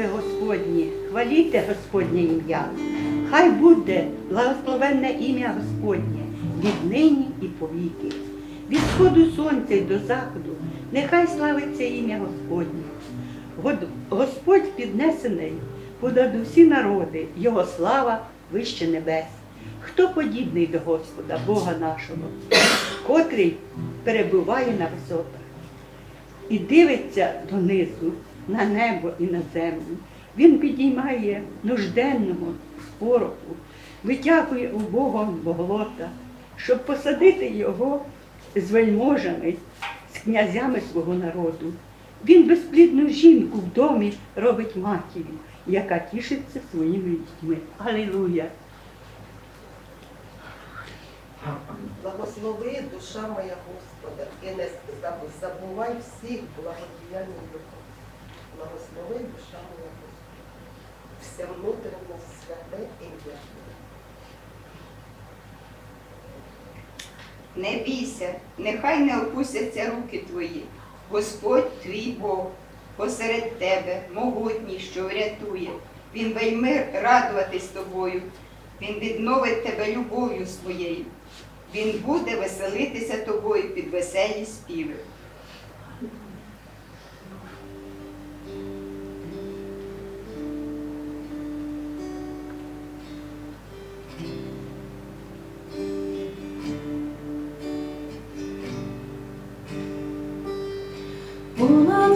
Слуги Господні, хваліте Господнє ім'я. Хай буде благословенне ім'я Господнє віднині і повіки. Від сходу сонця й до заходу, нехай славиться ім'я Господнє. Господь піднесений понад усі народи, Його слава вище небес. Хто подібний до Господа, Бога нашого, котрий перебуває на висотах і дивиться донизу на небо і на землю. Він підіймає нужденного з пороху, витягує убогого болота, щоб посадити його з вельможами, з князями свого народу. Він безплідну жінку в домі робить матір'ю, яка тішиться своїми дітьми. Алілуя! Благослови душа моя Господа, і не забувай всіх благодіянь. Благослови душа моя Господа, все внутрішнє святе ім'я. Не бійся, нехай не опустяться руки твої. Господь твій Бог посеред тебе, могутній, що врятує. Він вельми радуватись тобою, Він відновить тебе любов'ю своєю. Він буде веселитися тобою під веселі співи.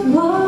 Понад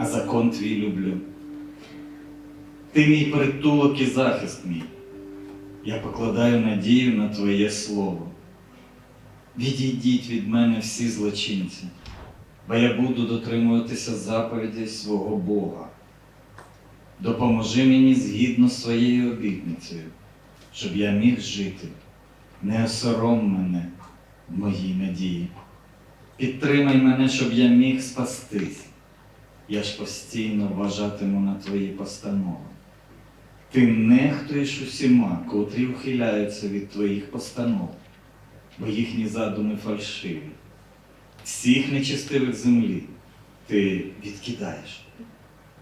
а закон твій люблю. Ти мій притулок і захист мій. Я покладаю надію на Твоє Слово. Відійдіть від мене всі злочинці, бо я буду дотримуватися заповідей свого Бога. Допоможи мені згідно з своєю обітницею, щоб я міг жити. Не осором мене в моїй надії. Підтримай мене, щоб я міг спастись. Я ж постійно вважатиму на твої постанови. Ти нехтуєш усіма, котрі ухиляються від твоїх постанов, бо їхні задуми фальшиві. Всіх нечистивих землі ти відкидаєш,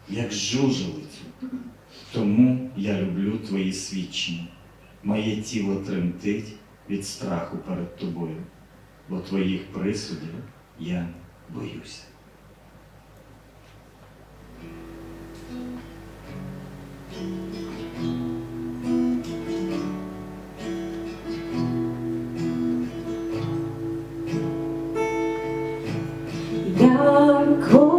як жужелицю. Тому я люблю твої свідчення. Моє тіло тремтить від страху перед тобою бо твоїх присудів я боюся. Як олень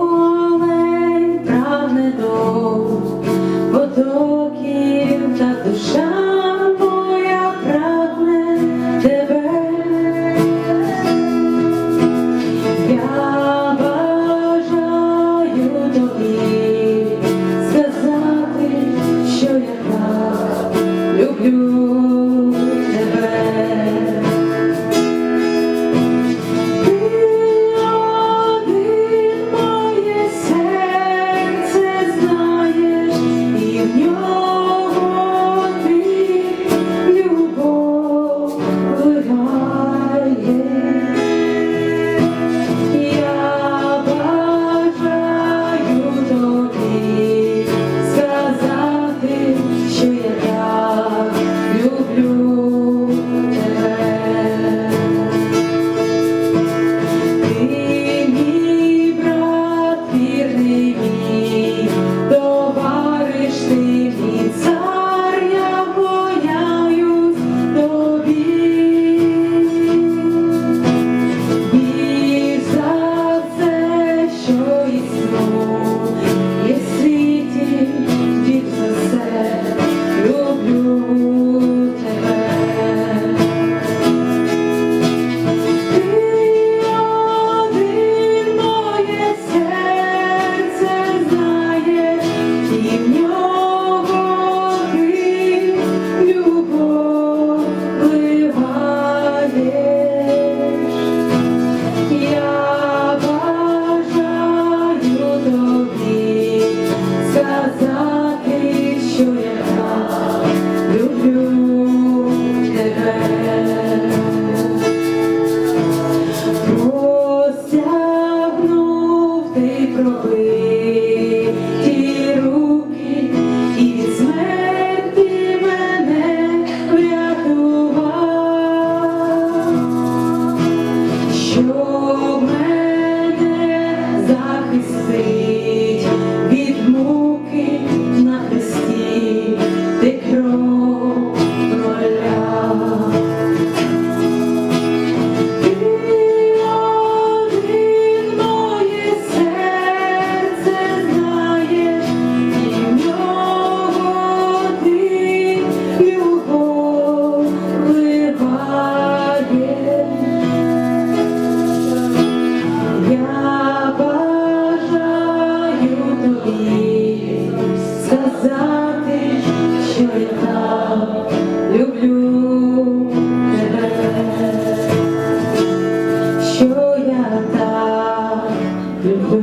Боже,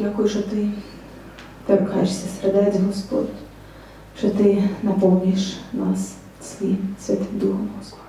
дякую, що ти, торкаєшся сердець, Господь, наповнюєш нас своїм святим Духом, Господь.